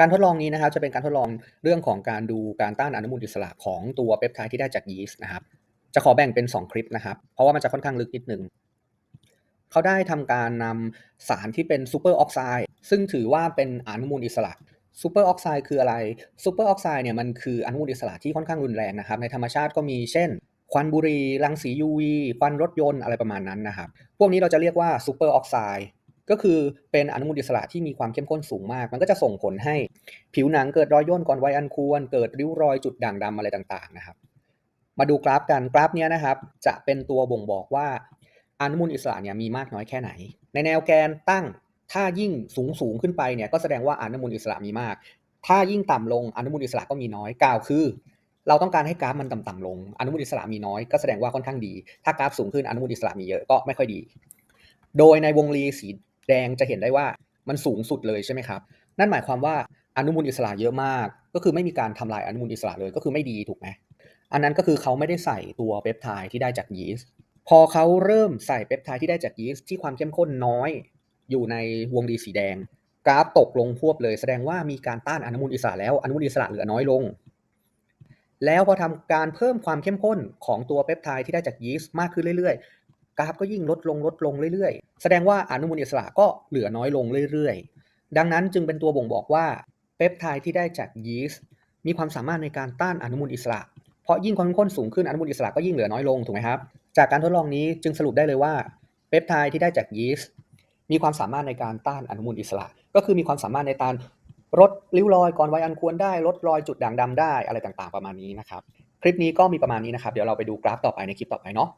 การทดลองนี้นะครับจะเป็นการทดลองเรื่องของการดูการต้านอนุมูลอิสระของตัวเปปไทด์ที่ได้จากยีสต์นะครับ จะขอแบ่งเป็น 2 คลิปนะครับ เพราะว่ามันจะค่อนข้างลึกนิดหนึ่งเขาได้ทำการนำสารที่เป็นซูเปอร์ออกไซด์ซึ่งถือว่าเป็นอนุมูลอิสระซูเปอร์ออกไซด์คืออะไรซูเปอร์ออกไซด์เนี่ยมันคืออนุมูลอิสระที่ค่อนข้างรุนแรงนะครับ ในธรรมชาติก็มีเช่น ควันบุหรี่รังสี UV ควันรถยนต์อะไรประมาณนั้นนะครับ พวกนี้เราจะเรียกว่าซูเปอร์ออกไซด์ ก็คือเป็นอนุมูลอิสระที่มีความเข้มข้นสูงมาก มันก็จะส่งผลให้ผิวหนังเกิดรอยย่นก่อนวัยอันควร เกิดริ้วรอยจุดด่างดำอะไรต่างๆนะครับ มาดูกราฟกันกราฟนี้นะครับ จะเป็นตัวบ่งบอกว่าอนุมูลอิสระเนี่ยมีมากน้อยแค่ไหน ในแนวแกนตั้งถ้ายิ่งสูงสูงขึ้นไปเนี่ยก็แสดงว่าอนุมูลอิสระมีมาก ถ้ายิ่งต่ำลงอนุมูลอิสระก็มีน้อยกล่าวคือ เราต้องการให้กราฟมันต่ำๆลง อนุมูลอิสระมีน้อยก็แสดงว่าค่อนข้างดี ถ้ากราฟสูงขึ้นอนุมูลอิสระมีเยอะก็ไม่ค่อยดี โดยในวงรีสี แดงจะเห็นได้ว่ามันสูงสุดเลยใช่ไหมครับ นั่นหมายความว่าอนุมูลอิสระเยอะมาก ก็คือไม่มีการทำลายอนุมูลอิสระเลยก็คือไม่ดีถูกไหมอันนั้นก็คือเขาไม่ได้ใส่ตัวเปปไทด์ที่ได้จากยีสต์พอเขาเริ่มใส่เปปไทด์ที่ได้จากยีสต์ที่ความเข้มข้นน้อย อยู่ในวงรีสีแดง กราฟตกลงพวบเลย แสดงว่ามีการต้านอนุมูลอิสระแล้วอนุมูลอิสระเหลือน้อยลง แล้วพอทำการเพิ่มความเข้มข้นของตัวเปปไทด์ที่ได้จากยีสต์มากขึ้นเรื่อยๆ กราฟก็ยิ่งลดลงลดลงเรื่อยๆ แสดงว่าอนุมูลอิสระก็เหลือน้อยลงเรื่อยๆ ดังนั้นจึงเป็นตัวบ่งบอกว่าเปปไทด์ที่ได้จากยีสต์มีความสามารถในการต้านอนุมูลอิสระ เพราะยิ่งความเข้มข้นสูงขึ้นอนุมูลอิสระก็ยิ่งเหลือน้อยลงถูกไหมครับ จากการทดลองนี้จึงสรุปได้เลยว่าเปปไทด์ที่ได้จากยีสต์มีความสามารถในการต้านอนุมูลอิสระ ก็คือมีความสามารถในการลดริ้วรอยก่อนวัยอันควรได้ลดรอยจุดด่างดำได้อะไรต่างๆ ประมาณนี้นะครับ คลิปนี้ก็มีประมาณนี้นะครับ เดี๋ยวเราไปดูกราฟต่อไปในคลิปต่อไปเนาะ